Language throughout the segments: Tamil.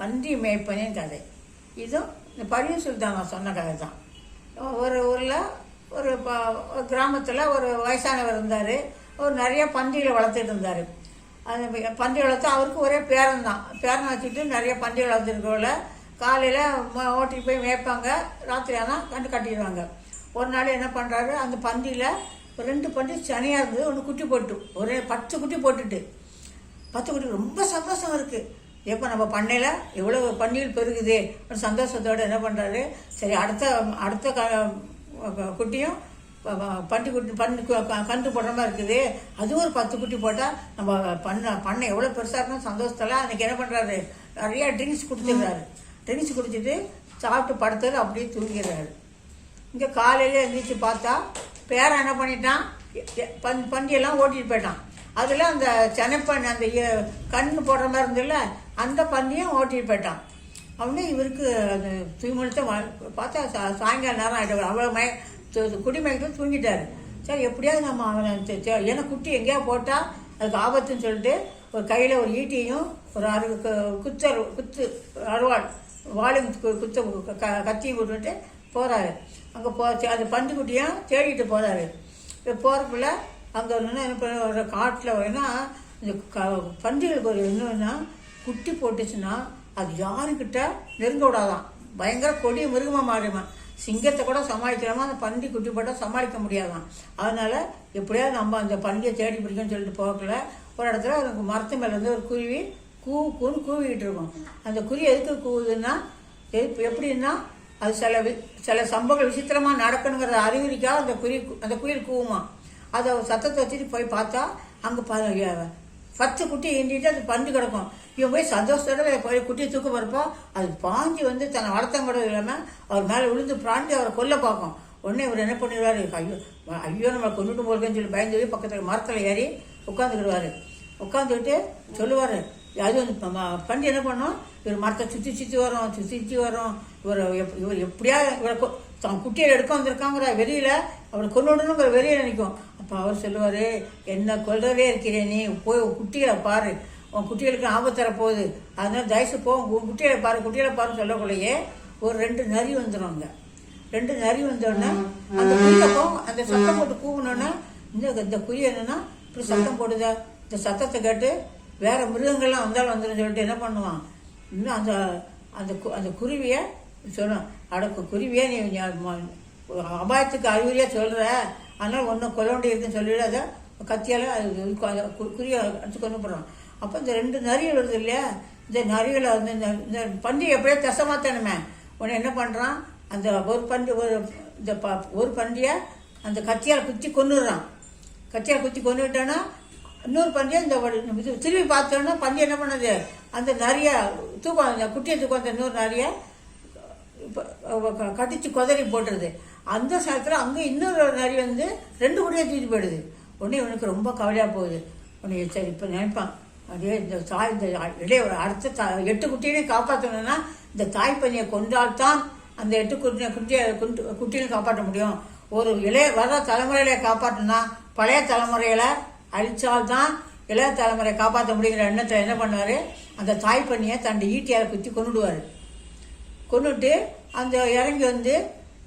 பன்றி மேய்ப்பனின் கதை. இதுவும் இந்த பழைய சுல்தானா சொன்ன கதை தான். ஒரு ஊரில் ஒரு ப கிராமத்தில் ஒரு வயசானவர் இருந்தார். ஒரு நிறைய பன்றிகளை வளர்த்துட்டு இருந்தார். அந்த பன்றி வளர்த்து அவருக்கு ஒரே பேரன் தான். பேரன் வச்சுட்டு நிறைய பன்றி வளர்த்துருக்கோல காலையில் ஓட்டிட்டு போய் மேய்ப்பாங்க. ராத்திரி ஆனால் கண்டு கட்டிடுவாங்க. ஒரு நாள் என்ன பண்ணுறாரு அந்த பன்றியில் ரெண்டு பன்றி சனியாக இருந்தது. ஒன்று குட்டி போட்டு ஒரே பத்து குட்டி போட்டுட்டு. பத்து குட்டி ரொம்ப சந்தோஷம் இருக்குது எப்போ நம்ம பண்ணையில் எவ்வளோ பன்னியில் பெருகுது ஒரு சந்தோஷத்தோடு என்ன பண்ணுறாரு சரி அடுத்த அடுத்த க குட்டியும் ப- குட்டி பண்ணு கன்று போடுற மாதிரி இருக்குது. அதுவும் ஒரு பத்து குட்டி போட்டால் நம்ம பண்ண பண்ணை எவ்வளோ பெருசாக இருக்கணும் சந்தோஷத்தில் அன்றைக்கி என்ன பண்ணுறாரு நிறையா ட்ரிங்க்ஸ் கொடுத்துருக்காரு ட்ரிங்க்ஸ் குடிச்சிட்டு சாப்பிட்டு படுத்தது அப்படியே தூங்கிடுறாரு. இங்கே காலையில் எழுந்திரிச்சு பார்த்தா பேரன் என்ன பண்ணிட்டான்? எ- பண்டியெல்லாம் ஓட்டிகிட்டு போயிட்டான். அதில் அந்த செனப்பன் அந்த கண் கண்ணு போடுற மாதிரி இருந்ததுல அந்த பந்தியும் ஓட்டிட்டு போயிட்டான். அவனே இவருக்கு அந்த தூய்மொழித்த பார்த்தா சா- சாயங்கால நேரம் ஆகிட்டு அவ்வளோ மய து- குடிமயக்கத்தில் தூங்கிட்டாரு. சரி எப்படியாவது நம்ம அவனை ஏன்னா குட்டி எங்கேயா போட்டால் அதுக்கு ஆபத்துன்னு சொல்லிட்டு ஒரு கையில் ஒரு ஈட்டியும் ஒரு அரு கு- குத்தர் குத்து அருவாள் வாளும் குத்த க- கத்தியும் விட்டுட்டு போகிறாரு அங்கே போ அது பந்துக்குட்டியும் தேடிட்டு போகிறாரு போகிறக்குள்ள அங்கே என்ன என்ன பண்ண ஒரு காட்டில் வேணா இந்த க பன்றிகளுக்கு ஒரு என்னன்னா குட்டி போட்டுச்சுன்னா அது யாருக்கிட்ட நெருங்க விடாதான். பயங்கர கொடிய மிருகமாக மாறிடுமா. சிங்கத்தை கூட சமாளிக்கிறோமா அந்த பன்றி குட்டி போட்டால் சமாளிக்க முடியாதான். அதனால் எப்படியாவது நம்ம அந்த பன்றியை தேடி பிடிக்கும்னு சொல்லிட்டு போகல ஒரு இடத்துல அதுக்கு மரத்து மேலேருந்து ஒரு குருவி கூ கூன்னு கூவிக்கிட்டு இருக்கும். அந்த குருவி எதுக்கு கூவுதுன்னா எது- எப்படின்னா அது சில வி- சில சம்பவங்கள் விசித்திரமாக நடக்கணுங்கிற அறிகுறிக்காக அந்த குருவி அந்த குயில் கூவுமா. அதை சத்தத்தை வச்சுட்டு போய் பார்த்தா அங்கே ப பத்து குட்டி ஈண்டிட்டு அது பண்டு கிடக்கும். இவன் போய் சந்தோஷத்தோட போய் குட்டியை தூக்க போகிறப்போ அது பாஞ்சு வந்து தன்னை வளர்த்தம் இல்லாமல் அவர் மேலே விழுந்து பிராண்டி அவரை கொல்ல பார்க்கும். உடனே இவர் என்ன பண்ணிடுவாரு? ஐயோ ஐயோ நம்ம கொண்டுட்டு போகிறேன்னு சொல்லி பயந்து போய் பக்கத்தில் மரத்தில் ஏறி உட்காந்துக்கிடுவாரு உட்காந்துக்கிட்டு சொல்லுவார் அது வந்து பண்டு என்ன பண்ணும்? இவர் மரத்தை சுற்றி சுற்றி வரும் சுற்றி சுற்றி வரும். இவர் எப் இவர் எப்படியா இவரை தான் குட்டியை எடுக்க வந்திருக்காங்கிற வெளியில். அவரை கொண்டு விடணுங்கிற வெறியில் நிற்கும் அப்போ அவர் சொல்லுவார் என்ன கொல்றதே இருக்கிறேன் நீ. போய் குட்டிகளை பாரு. உன் குட்டிகளுக்கு ஆபத்து தரப்போகுது அதனால தயசு போ. உன் குட்டிகளை பாரு. குட்டிகளை பாருன்னு சொல்லக்குள்ளேயே ஒரு ரெண்டு நரி வந்துடும் அங்கே ரெண்டு நரி வந்தோடனே அந்த குயில போகும் அந்த சத்தம் போட்டு கூவினோடனே இந்த இந்த குயில் என்னன்னா இப்படி சத்தம் போடுதா. இந்த சத்தத்தை கேட்டு வேற மிருகங்கள்லாம் வந்தாலும் வந்துடும் சொல்லிட்டு என்ன பண்ணுவான்? இன்னும் அந்த அந்த அந்த குருவியை சொல்லும் அட கு- குருவியே நீ அபாயத்துக்கு அறிகுறியா சொல்ற? அதனால் ஒன்றும் கொல்ல வேண்டி இருக்குன்னு அதை கத்தியால் அது கு- அதை குருவியை கொண்டு போடுறான் அப்போ இந்த ரெண்டு நரிகள் வருது இல்லையா? இந்த நரிகளை வந்து இந்த இந்த பன்றி எப்படியோ திசை மாற்றணுமே உடனே என்ன பண்ணுறான் அந்த ஒரு பன்றி ஒரு இந்த ப ஒரு பன்றியை அந்த கத்தியால் குத்தி கொன்னுடுறான். கத்தியால் குத்தி கொண்டுட்டானா இன்னொரு பன்றியை இந்த இது திரும்பி பார்த்தோன்னா பன்றி என்ன பண்ணுது? அந்த நிறைய தூக்கம் அந்த குட்டியை தூக்கம் அந்த இன்னொரு நிறைய இப்போ கடித்து கடிச்சு குதறி போட்டுருது. அந்த சமயத்தில் அங்கே இன்னொரு நரி வந்து ரெண்டு குட்டியை தூக்கிட்டு போயிடுது. உடனே இவனுக்கு ரொம்ப கவலையாக போகுது. உடனே சரி இப்போ நினைப்பான் அப்படியே இந்த தாய் இந்த இடையே ஒரு அடுத்த தா எட்டு குட்டியையும் காப்பாற்றணும்னா இந்த தாய் பன்னியை கொண்டால்தான் அந்த எட்டு குட்டியை குட்டியை குட்டி குட்டியும் காப்பாற்ற முடியும். ஒரு இளைய வர தலைமுறையில காப்பாற்றணும்னா பழைய தலைமுறையில் அழிச்சால்தான் இளைய தலைமுறையை காப்பாற்ற முடியுங்கிற எண்ணத்தில் என்ன பண்ணுவார்? அந்த தாய் பண்ணியை தன் ஈட்டியால் குத்தி கொண்டுடுவார் கொண்டுட்டு அந்த இறங்கி வந்து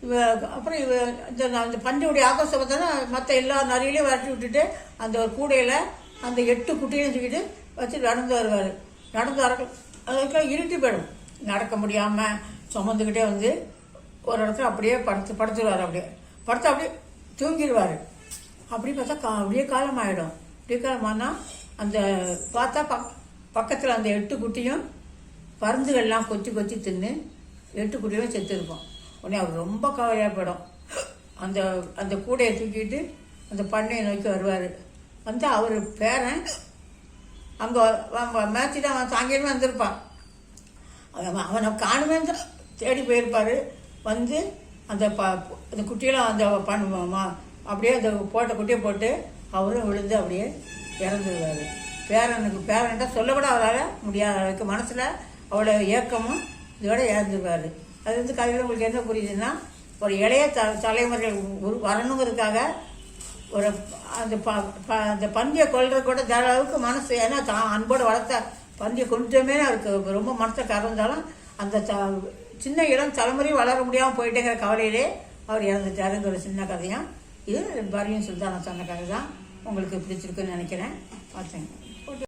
இவ அப்புறம் இவ இந்த அந்த பன்றியுடைய ஆகாசம் பார்த்தோன்னா மற்ற எல்லா நரியிலையும் விரட்டி விட்டுட்டு அந்த ஒரு கூடையில் அந்த எட்டு குட்டியும் தூக்கிட்டு வச்சு நடந்து வருவார். நடந்து வர அதுக்கெல்லாம் இருட்டி போயிடும். நடக்க முடியாமல் சுமந்துக்கிட்டே வந்து ஒரு இடத்துல அப்படியே படுத்து படுத்துருவார் அப்படியே. படுத்து அப்படியே தூங்கிடுவார் அப்படி பார்த்தா கா அப்படியே காலம் ஆகிடும் அப்படியே ஆனால் அந்த பார்த்தா பக் பக்கத்தில் அந்த எட்டு குட்டியும் பருந்துகள்லாம் கொத்தி கொத்தி தின்னு எட்டு குட்டியும் செத்து உடனே அவர் ரொம்ப கவலையாக போயிடும் அந்த அந்த கூடையை தூக்கிட்டு அந்த பண்ணையை நோக்கி வருவார். வந்து அவர் பேரன் அங்கே மேத்திட்டு அவன் தாங்கிட்டு வந்திருப்பான். அவன் அவனை காணுமே தேடி போயிருப்பார். வந்து அந்த ப அந்த குட்டியெல்லாம் அந்த பண்ணுவோமா அப்படியே அந்த போட்ட குட்டியை போட்டு அவரும் விழுந்து அப்படியே இறந்துடுவார் பேரனுக்கு பேரன்ட்ட சொல்லப்பட அவரால் முடியாத அளவுக்கு மனசில் அவ்வளோ ஏக்கமும் இதோட இறந்துருவார். அது வந்து கதையில் உங்களுக்கு என்ன புரியுதுன்னா ஒரு இளைய த தலைமுறைகள் உரு வரணுங்கிறதுக்காக ஒரு அந்த ப ப- அந்த பந்தியை கொள்ற கூட தர அளவுக்கு மனசு ஏன்னா தான் அன்போடு வளர்த்த பந்தியை கொஞ்சமே அவருக்கு ரொம்ப மனசை கறந்தாலும் அந்த த சின்ன இடம் தலைமுறையும் வளர முடியாமல் போயிட்டேங்கிற கவலையிலே அவர் இறந்துட்டாருங்கிற ஒரு சின்ன கதையும் இது பரியும் சுல்தானம் சொன்ன கதை தான் உங்களுக்கு பிடிச்சிருக்குன்னு நினைக்கிறேன். பார்த்தேங்க